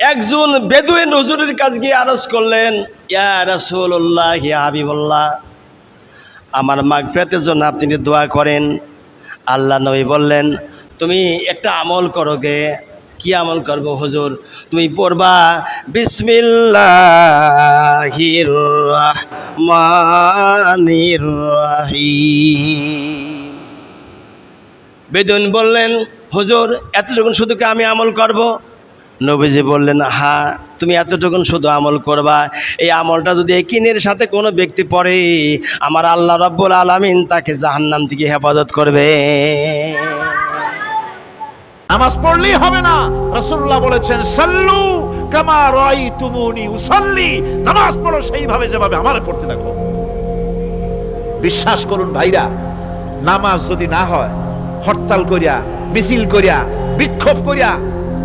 একজন বেদুইন হুজুরের কাছে গিয়ে আরজ করলেন, ইয়া রাসূলুল্লাহ, ইয়া হাবিবুল্লাহ, আমার মাগফিরাতের জন্য আপনি দোয়া করেন। আল্লাহ নবী বললেন, তুমি একটা আমল করো গে। কি আমল করব হুজুর? তুমি পড়বা রহিম। বেদুইন বললেন, হুজুর, এতটুকুন শুধু কি আমি আমল করব? নবীজি বললেন হ্যাঁ তুমি এতটুকুন শুধু আমল করবা। এই আমলটা যদি একিনের সাথে কোনো ব্যক্তি পড়ে, আমার আল্লাহ রব্বুল আলামিন তাকে জাহান্নাম থেকে হেফাজত করবে। নামাজ পড়লেই হবে না। রসুল্লাহ বলেছেন, সাল্লু কামা রাআইতুমুনি উসাল্লি। নামাজ পড়ো, সেইভাবে যেভাবে আমার পড়তে দেখো বিশ্বাস করুন ভাইরা, নামাজ যদি না হয়, হরতাল করিয়া, মিছিল করিয়া, বিক্ষোভ করিয়া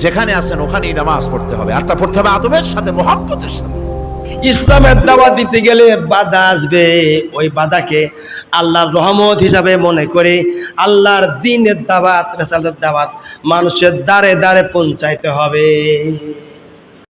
যেখানে আছেন, ওখানেই নামাজ পড়তে হবে। আর তা পড়তে হবে আদবের সাথে মোহাম্মতের সাথে। ইসলামের দাওয়াত দিতে গেলে বাধা আসবে। ওই বাধাকে আল্লাহর রহমত হিসাবে মনে করে আল্লাহর দিনের দাওয়াত, রেসালের দাওয়াত মানুষের দ্বারে দ্বারে পৌঁছাইতে হবে।